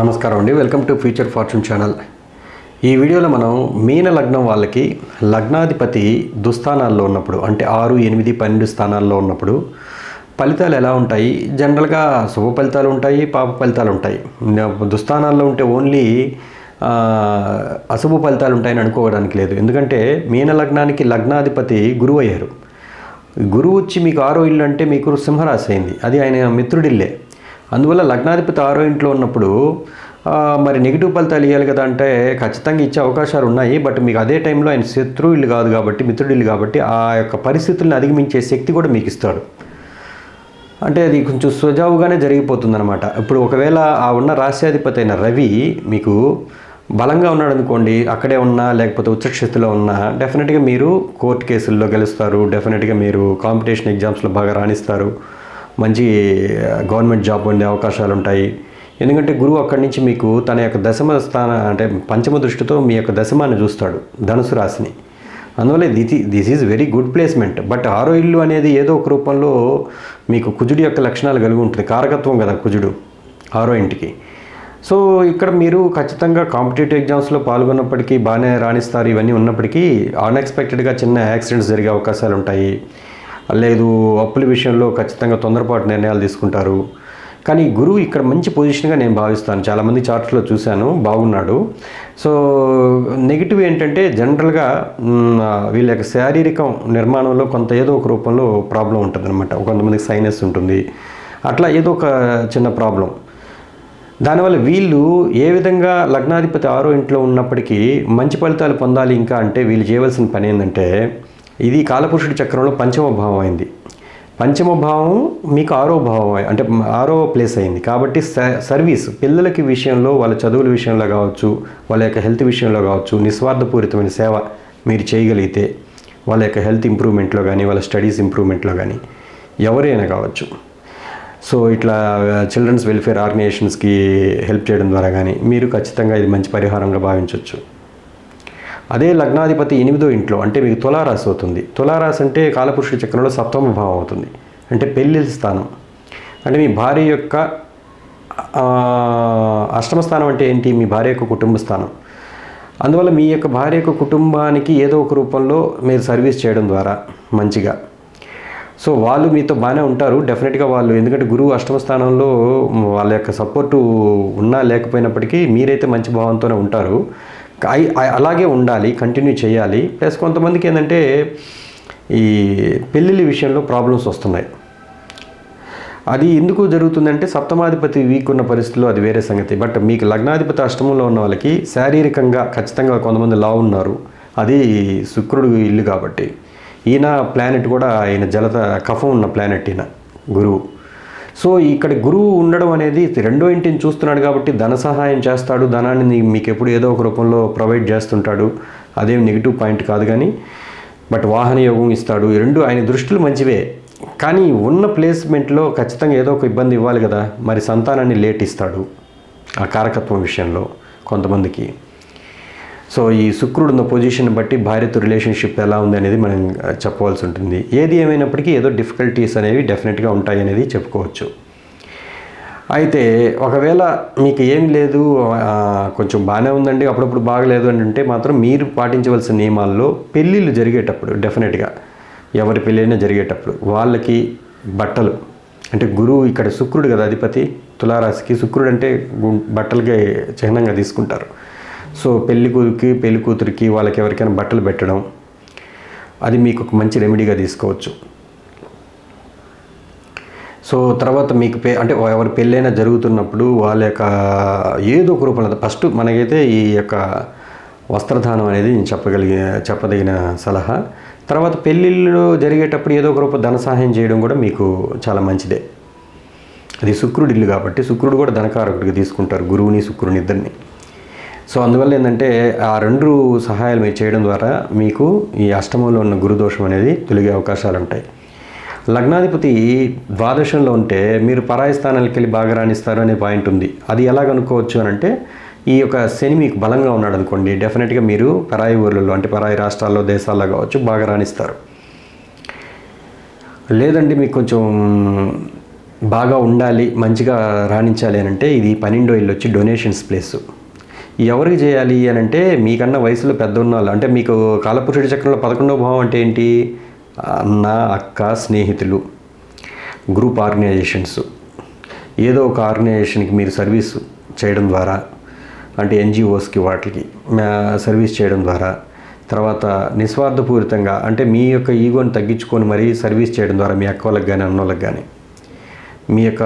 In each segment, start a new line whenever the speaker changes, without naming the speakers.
నమస్కారం అండి. Welcome to future fortune channel ఈ వీడియోలో మనం మీన లగ్నం వాళ్ళకి లగ్నాధిపతి దుస్థానాల్లో ఉన్నప్పుడు అంటే ఆరు ఎనిమిది పన్నెండు స్థానాల్లో ఉన్నప్పుడు ఫలితాలు ఎలా ఉంటాయి? జనరల్గా శుభ ఫలితాలు ఉంటాయి పాప ఫలితాలు ఉంటాయి. దుస్థానాల్లో ఉంటే ఓన్లీ అశుభ ఫలితాలు ఉంటాయని అనుకోవడానికి లేదు. ఎందుకంటే మీన లగ్నానికి లగ్నాధిపతి గురువు అయ్యారు గురువు వచ్చి మీకు ఆరో ఇల్లు అంటే మీకు సింహరాశి అయింది. అది ఆయన మిత్రుడిల్లే. అందువల్ల లగ్నాధిపతి ఆరో ఇంట్లో ఉన్నప్పుడు మరి నెగిటివ్ ఫలితాలు ఇవ్వాలి కదా అంటే ఖచ్చితంగా ఇచ్చే అవకాశాలు ఉన్నాయి. బట్ మీకు అదే టైంలో ఆయన శత్రువు ఇల్లు కాదు కాబట్టి మిత్రుడి ఇల్లు కాబట్టి ఆ యొక్క పరిస్థితుల్ని అధిగమించే శక్తి కూడా మీకు ఇస్తాడు. అంటే అది కొంచెం సుజావుగానే జరిగిపోతుందన్నమాట. ఇప్పుడు ఒకవేళ ఆ ఉన్న రాశ్యాధిపతి అయిన రవి మీకు బలంగా ఉన్నాడు అనుకోండి అక్కడే ఉన్నా లేకపోతే ఉచ్చక్షితిలో ఉన్నా డెఫినెట్గా మీరు కోర్టు కేసుల్లో గెలుస్తారు. డెఫినెట్గా మీరు కాంపిటీషన్ ఎగ్జామ్స్లో బాగా రాణిస్తారు. మంచి గవర్నమెంట్ జాబ్ ఉండే అవకాశాలు ఉంటాయి ఎందుకంటే గురువు అక్కడి నుంచి మీకు తన యొక్క దశమ స్థాన అంటే పంచమ దృష్టితో మీ యొక్క దశమాన్ని చూస్తాడు ధనుసు రాశిని. అందువల్ల this this is very good placement. But ఆరో ఇల్లు అనేది ఏదో ఒక రూపంలో మీకు కుజుడి యొక్క లక్షణాలు కలిగి ఉంటుంది కారకత్వం కదా కుజుడు ఆరో ఇంటికి. సో ఇక్కడ మీరు ఖచ్చితంగా కాంపిటేటివ్ ఎగ్జామ్స్లో పాల్గొన్నప్పటికీ బాగానే రాణిస్తారు ఇవన్నీ ఉన్నప్పటికీ అన్ఎక్స్పెక్టెడ్గా చిన్న యాక్సిడెంట్స్ జరిగే అవకాశాలు ఉంటాయి లేదు అప్పుల విషయంలో ఖచ్చితంగా తొందరపాటు నిర్ణయాలు తీసుకుంటారు. కానీ గురువు ఇక్కడ మంచి పొజిషన్గా నేను భావిస్తాను. చాలామంది చార్ట్స్లో చూశాను బాగున్నాడు. సో నెగిటివ్ ఏంటంటే జనరల్గా వీళ్ళ యొక్క శారీరకం నిర్మాణంలో కొంత ఏదో ఒక రూపంలో ప్రాబ్లం ఉంటుందన్నమాట. కొంతమందికి సైనస్ ఉంటుంది. అట్లా ఏదో ఒక చిన్న ప్రాబ్లం. దానివల్ల వీళ్ళు ఏ విధంగా లగ్నాధిపతి ఆరో ఇంట్లో ఉన్నప్పటికీ మంచి ఫలితాలు పొందాలి ఇంకా అంటే వీళ్ళు చేయవలసిన పని ఏంటంటే ఇది కాలపురుషుడి చక్రంలో పంచమ భావం అయింది. పంచమ భావం మీకు ఆరో భావం అంటే ఆరో ప్లేస్ అయింది. కాబట్టి స- సర్వీస్ పిల్లలకి విషయంలో వాళ్ళ చదువుల విషయంలో కావచ్చు వాళ్ళ యొక్క హెల్త్ విషయంలో కావచ్చు నిస్వార్థపూరితమైన సేవ మీరు చేయగలిగితే వాళ్ళ యొక్క హెల్త్ ఇంప్రూవ్మెంట్లో కానీ వాళ్ళ స్టడీస్ ఇంప్రూవ్మెంట్లో కానీ ఎవరైనా కావచ్చు. సో ఇట్లా చిల్డ్రన్స్ వెల్ఫేర్ ఆర్గనైజేషన్స్కి హెల్ప్ చేయడం ద్వారా కానీ మీరు ఖచ్చితంగా ఇది మంచి పరిహారంగా భావించవచ్చు అదే లగ్నాధిపతి ఎనిమిదో ఇంట్లో అంటే మీకు తులారాశి అవుతుంది. తులారాశి అంటే కాలపురుషుడి చక్రంలో సప్తమ భావం అవుతుంది. అంటే పెళ్ళిళ్ళ స్థానం. అంటే మీ భార్య యొక్క అష్టమ స్థానం అంటే ఏంటి? మీ భార్య యొక్క కుటుంబ స్థానం. అందువల్ల మీ యొక్క భార్య యొక్క కుటుంబానికి ఏదో ఒక రూపంలో మీరు సర్వీస్ చేయడం ద్వారా మంచిగా. సో వాళ్ళు మీతో బాగానే ఉంటారు డెఫినెట్గా వాళ్ళు ఎందుకంటే గురువు అష్టమ స్థానంలో వాళ్ళ యొక్క సపోర్టు ఉన్నా లేకపోయినప్పటికీ మీరైతే మంచి భావంతోనే ఉంటారు. అలాగే ఉండాలి కంటిన్యూ చేయాలి. ప్లస్ కొంతమందికి ఏంటంటే ఈ పెళ్ళిళ్ళ విషయంలో ప్రాబ్లమ్స్ వస్తున్నాయి. అది ఎందుకు జరుగుతుందంటే సప్తమాధిపతి వీక్ ఉన్న పరిస్థితుల్లో అది వేరే సంగతి. బట్ మీకు లగ్నాధిపతి అష్టమంలో ఉన్న వాళ్ళకి శారీరకంగా ఖచ్చితంగా కొంతమంది లా ఉన్నారు. అది శుక్రుడు ఇల్లు కాబట్టి. ఈయన ప్లానెట్ కూడా ఆయన జలత కఫం ఉన్న ప్లానెట్ ఈయన గురువు. సో ఇక్కడ గురువు ఉండడం అనేది రెండో ఇంటిని చూస్తున్నాడు కాబట్టి ధన సహాయం చేస్తాడు. ధనాన్ని మీకు ఎప్పుడు ఏదో ఒక రూపంలో ప్రొవైడ్ చేస్తుంటాడు. అదేం నెగిటివ్ పాయింట్ కాదు కానీ బట్ వాహన యోగం ఇస్తాడు. ఈ రెండు ఆయన దృష్టిలు మంచివే. కానీ ఉన్న ప్లేస్మెంట్లో ఖచ్చితంగా ఏదో ఒక ఇబ్బంది ఇవ్వాలి కదా. మరి సంతానాన్ని లేట్ ఇస్తాడు. ఆ కారకత్వం విషయంలో కొంతమందికి. సో ఈ శుక్రుడు ఉన్న పొజిషన్ బట్టి భార్యతో రిలేషన్షిప్ ఎలా ఉంది అనేది మనం చెప్పవలసి ఉంటుంది. ఏది ఏమైనప్పటికీ ఏదో డిఫికల్టీస్ అనేవి డెఫినెట్గా ఉంటాయి అనేది చెప్పుకోవచ్చు. అయితే ఒకవేళ మీకు ఏం లేదు కొంచెం బాగానే ఉందండి అప్పుడప్పుడు బాగలేదు అని అంటే మాత్రం మీరు పాటించవలసిన నియమాల్లో పెళ్ళిళ్ళు జరిగేటప్పుడు డెఫినెట్గా ఎవరి పెళ్ళైనా జరిగేటప్పుడు వాళ్ళకి బట్టలు అంటే గురువు ఇక్కడ శుక్రుడు కదా అధిపతి తులారాశికి శుక్రుడు అంటే బట్టలకి చిహ్నంగా తీసుకుంటారు. సో పెళ్ళి కూతురికి పెళ్ళి కూతురికి వాళ్ళకి ఎవరికైనా బట్టలు పెట్టడం అది మీకు ఒక మంచి రెమెడీగా తీసుకోవచ్చు. సో తర్వాత మీకు పే అంటే ఎవరి పెళ్ళైనా జరుగుతున్నప్పుడు వాళ్ళ యొక్క ఏదో ఒక రూపంలో ఫస్ట్ మనకైతే ఈ యొక్క వస్త్రదానం అనేది నేను చెప్పగలిగిన చెప్పదగిన సలహా. తర్వాత పెళ్ళిళ్ళు జరిగేటప్పుడు ఏదో ఒక రూప ధన సహాయం చేయడం కూడా మీకు చాలా మంచిదే. అది శుక్రుడి ఇల్లు కాబట్టి శుక్రుడు కూడా ధనకారకుడిగా తీసుకుంటారు గురువుని శుక్రుని ఇద్దరిని. సో అందువల్ల ఏంటంటే ఆ రెండు సహాయాలు మీరు చేయడం ద్వారా మీకు ఈ అష్టమంలో ఉన్న గురుదోషం అనేది తొలగే అవకాశాలు ఉంటాయి. లగ్నాధిపతి ద్వాదశంలో ఉంటే మీరు పరాయి స్థానాలకు వెళ్ళి బాగా రాణిస్తారు అనే పాయింట్ ఉంది. అది ఎలా కనుక్కోవచ్చు అని అంటే ఈ యొక్క శని మీకు బలంగా ఉన్నాడు అనుకోండి డెఫినెట్గా మీరు పరాయి ఊర్లలో అంటే పరాయి రాష్ట్రాల్లో దేశాల్లో కావచ్చు బాగా రాణిస్తారు. లేదండి మీకు కొంచెం బాగా ఉండాలి మంచిగా రాణించాలి అని అంటే ఇది పన్నెండో ఇల్లు వచ్చి డొనేషన్స్ ప్లేసు. ఎవరికి చేయాలి అని అంటే మీకన్నా వయసులో పెద్ద ఉన్న వాళ్ళు అంటే మీకు కాలపురుషుడి చక్రంలో పదకొండవ భావం అంటే ఏంటి? అన్న అక్క స్నేహితులు గ్రూప్ ఆర్గనైజేషన్స్ ఏదో ఒక ఆర్గనైజేషన్కి మీరు సర్వీస్ చేయడం ద్వారా అంటే ఎన్జిఓస్కి వాటికి సర్వీస్ చేయడం ద్వారా తర్వాత నిస్వార్థపూరితంగా అంటే మీ యొక్క ఈగోని తగ్గించుకొని మరీ సర్వీస్ చేయడం ద్వారా మీ అక్క వాళ్ళకి కానీ అన్నోళ్ళకి కానీ మీ యొక్క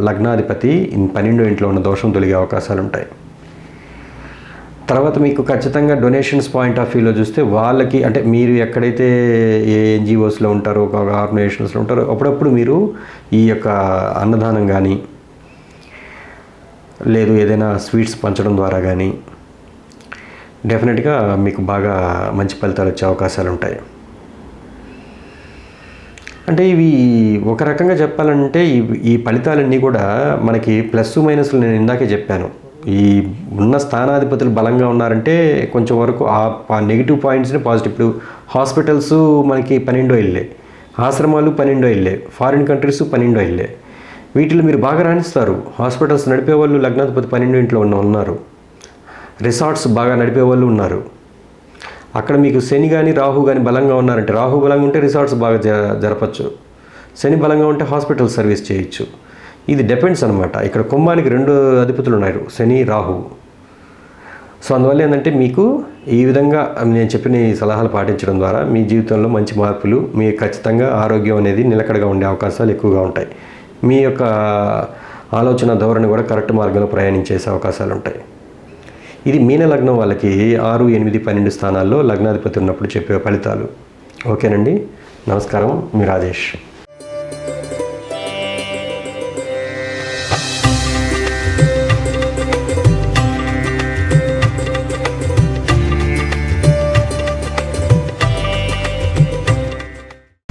లగ్నాధిపతి పన్నెండో ఇంట్లో ఉన్న దోషం తొలగే అవకాశాలు ఉంటాయి తర్వాత మీకు ఖచ్చితంగా డొనేషన్స్ పాయింట్ ఆఫ్ వ్యూలో చూస్తే వాళ్ళకి అంటే మీరు ఎక్కడైతే ఏ ఎన్జిఓస్లో ఉంటారో ఒక ఆర్గనైజేషన్స్లో ఉంటారో అప్పుడప్పుడు మీరు ఈ యొక్క అన్నదానం కానీ లేదు ఏదైనా స్వీట్స్ పంచడం ద్వారా కానీ డెఫినెట్గా మీకు బాగా మంచి ఫలితాలు వచ్చే అవకాశాలు ఉంటాయి. అంటే ఇవి ఒక రకంగా చెప్పాలంటే ఈ ఈ ఫలితాలన్నీ కూడా మనకి ప్లస్ మైనస్లు నేను ఇందాకే చెప్పాను. ఈ ఉన్న స్థానాధిపతులు బలంగా ఉన్నారంటే కొంచెం వరకు ఆ నెగిటివ్ పాయింట్స్ని పాజిటివ్ ఇప్పుడు హాస్పిటల్స్ మనకి పన్నెండో ఇల్లే ఆశ్రమాలు పన్నెండో ఇల్లే ఫారిన్ కంట్రీస్ పన్నెండో ఇల్లే. వీటిలో మీరు బాగా రాణిస్తారు. హాస్పిటల్స్ నడిపే వాళ్ళు లగ్నాధిపతి పన్నెండో ఇంట్లో ఉన్న ఉన్నారు. రిసార్ట్స్ బాగా నడిపే వాళ్ళు ఉన్నారు. అక్కడ మీకు శని కానీ రాహు కానీ బలంగా ఉన్నారంటే రాహు బలంగా ఉంటే రిసార్ట్స్ బాగా జ జరపచ్చు. శని బలంగా ఉంటే హాస్పిటల్ సర్వీస్ చేయొచ్చు. ఇది డిపెండ్స్ అనమాట ఇక్కడ కుంభానికి రెండు అధిపతులు ఉన్నారు శని రాహు. సో అందువల్ల ఏంటంటే మీకు ఈ విధంగా నేను చెప్పిన ఈ సలహాలు పాటించడం ద్వారా మీ జీవితంలో మంచి మార్పులు మీ ఖచ్చితంగా ఆరోగ్యం అనేది నిలకడగా ఉండే అవకాశాలు ఎక్కువగా ఉంటాయి. మీ యొక్క ఆలోచన ధోరణి కూడా కరెక్ట్ మార్గంలో ప్రయాణించేసే అవకాశాలు ఉంటాయి. ఇది మీన లగ్నం వాళ్ళకి ఆరు ఎనిమిది పన్నెండు స్థానాల్లో లగ్నాధిపతి ఉన్నప్పుడు చెప్పే ఫలితాలు. ఓకేనండి? నమస్కారం. మీ రాజేష్.